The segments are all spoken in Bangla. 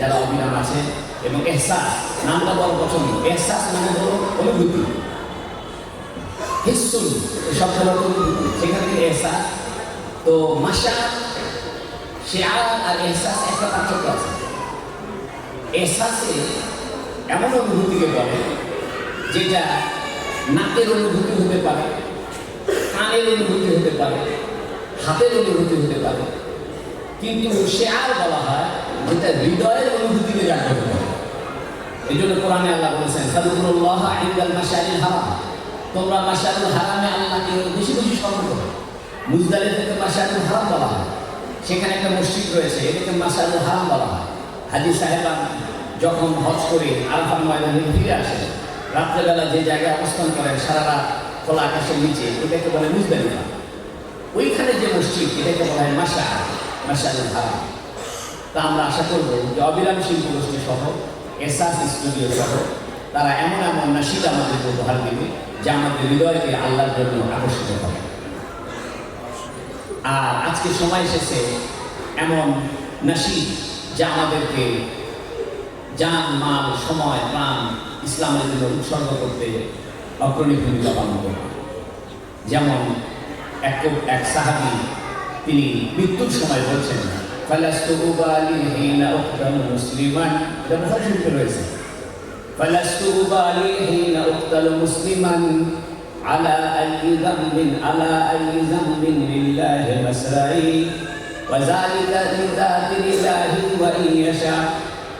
যারা অবিরাম আছে এবং এহসাস, নামটা বড় পছন্দ এহসাস মানে হলো অনুভূতি। হিসুল শব্দ হলো অনুভূতি। সেখান থেকে এহসাস। তো মাসা শেয়ার আর এহসাস একটা পার্থক্য আছে। এহসাসে এমন অনুভূতিকে বলে যেটা নাকের অনুভূতি হতে পারে, কানের অনুভূতি হতে পারে, হাতের অনুভূতি হতে পারে। কিন্তু সে আর বলা হয় যেটা হৃদয়ের অনুভূতিকে জাগ্রত করে এই জন্য কোরআনে আল্লাহ বলেছেন সাদুল্লাহ ইন্দাল মাশারিল হারাম। তোমরা মাশারুল হারামে আল্লাহকে বেশি বেশি স্মরণ করো। মুজদালে থেকে মাশারুল হারাম বলা হয়। সেখানে একটা মসজিদ রয়েছে, এটাকে মাশারুল হারাম বলা হয়। হাজি সাহেবান যখন হজ করে আলফার ময়দানে ফিরে আসেন রাত্রেবেলা যে জায়গায় অবস্থান করেন, সারা রাত খোলা আকাশের নিচে, এটাকে বলে মুজদালিফা। ওইখানে যে মসজিদ, এটাকে বলা হয় মাসা মাসারুল হারাম তা আমরা আশা করব যে অবিরাম শিল্প সহ এসআস স্টুডিও সহ, তারা এমন এমন নাসিদ আমাদেরকে উপহার দেবে যা আমাদের হৃদয়কে আল্লাহর জন্য আকর্ষিত করে। আর আজকে সময় এসেছে এমন নাসিদ যা আমাদেরকে জান, মাল, সময়, প্রাণ, ইসলামের জন্য উৎসর্গ করতে অগ্রণী ভূমিকা পালন করবে। যেমন এক এক সাহাবি তিনি মৃত্যুর সময় বলছেন ফালাস্তু উবালি হিনা উক্তাল মুসলিমান এটা বুখারী শরীফে রয়েছে ফালাস্তু উবালি হিনা উক্তাল মুসলিমান على أي ذنب على أي ذنب لله مسرعي وذلك لذات الله وإن يشاء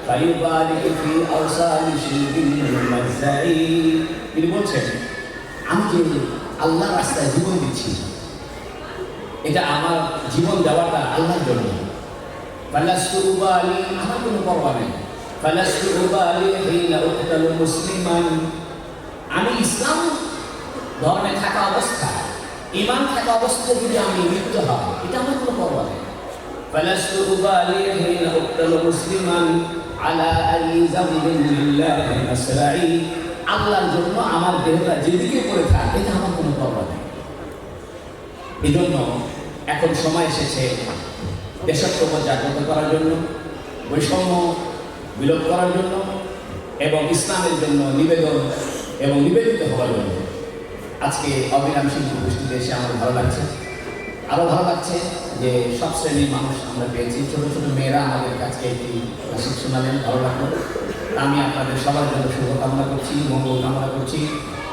فيبارك في أوصال شرك ممزعي তিনি বলছেন আমি যে আল্লাহর রাস্তায় জীবন দিচ্ছি এটা আমার জীবন দেওয়াটা আল্লাহর জন্য। ফালাস্তুবা আলী আমার কোনো পরোয়া নেই। ফালাস্তুবা আলী হিনা উকতাল মুসলিমান। আমি ইসলাম ধর্মে থাকা অবস্থা ইমান থাকা অবস্থায় যদি আমি মৃত্যু হব এটা আমার কোনো পরোয়া নেই। ফালাস্তুবা আলী হিনা উকতাল মুসলিমান আলা আলী জামিলিল্লাহ আসরাই আল্লাহর জন্য আমার দেহটা যেদিকে করে থাকে, এটা আমার কোনো পরোয়া নেই। এই জন্য এখন সময় এসেছে দেশত্ব জাগ্রত করার জন্য, বৈষম্য বিলোপ করার জন্য এবং ইসলামের জন্য নিবেদন এবং নিবেদিত হওয়ার জন্য। আজকে অবিরাম শিল্প গোষ্ঠীতে এসে আমার ভালো লাগছে। আরও ভালো লাগছে যে সব শ্রেণির মানুষ আমরা পেয়েছি। ছোটো ছোটো মেয়েরা আমাদের কাছে একটি নাসিক শোনালেন, ভালো লাগল। আমি আপনাদের সবার জন্য শুভকামনা করছি, মঙ্গল কামনা করছি।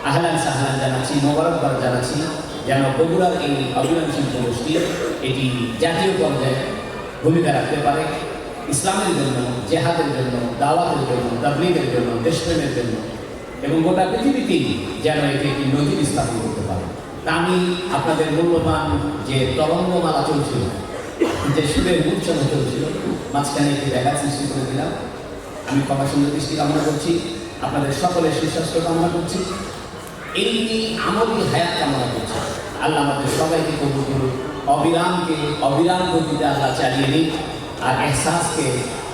আহলান সাহলান জানাচ্ছি, মোবারকবাদ জানাচ্ছি। যেন বগুড়ার এই অবিরাম শিল্প গোষ্ঠী এটি জাতীয় পর্যায়ে ভূমিকা রাখতে পারে। ইসলামের জন্য, জেহাদের জন্য, দাওয়াতের জন্য, তাবলিগের জন্য, দেশপ্রেমের জন্য এবং গোটা পৃথিবীতেই যেন এটি একটি নদীর স্থাপন করতে পারে। আমি আপনাদের মূল্যবান যে তরঙ্গমালা চলছিল, যে সুরের মূর্ছনা চলছিল, মাঝখানে একটি দেখা সৃষ্টি করে দিলাম। আমি ক্ষমা সুন্দর দৃষ্টি কামনা করছি। আপনাদের সকলের সুস্বাস্থ্য কামনা করছি। এই আমলি হায়াত কামনা করছি আল্লাহ আমাদের সবাইকে কবুল করুন অবিরামকে অবিরাম গতিতে আল্লাহ চালিয়ে নিন আর এহসাসকে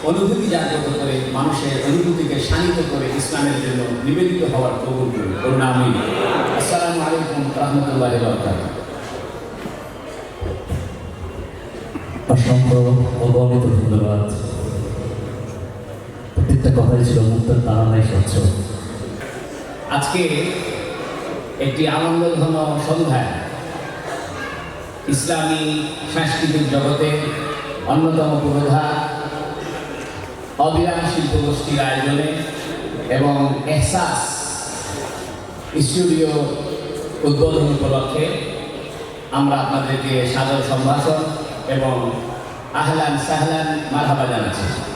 অনুভূতি জাগ্রত করে মানুষের অনুভূতিকে শানিত করে ইসলামের জন্য নিবেদিত হওয়ার কবুল করুন করুন আমি আসসালামু আলাইকুম রহমতুল্লাহ বরকাতুহ অসংখ্য অগণিত ধন্যবাদ। প্রত্যেকটা কথাই ছিল মুক্তার তারানায় স্বচ্ছ। আজকে একটি আনন্দঘন সন্ধ্যায় ইসলামী সাংস্কৃতিক জগতে অন্যতম পুরোধা অবিরাম শিল্প গোষ্ঠীর আয়োজনে এবং এহসাস স্টুডিও উদ্বোধন উপলক্ষে আমরা আপনাদেরকে সাদর সম্ভাষণ এবং আহলান সাহলান মারহাবা জানাচ্ছি।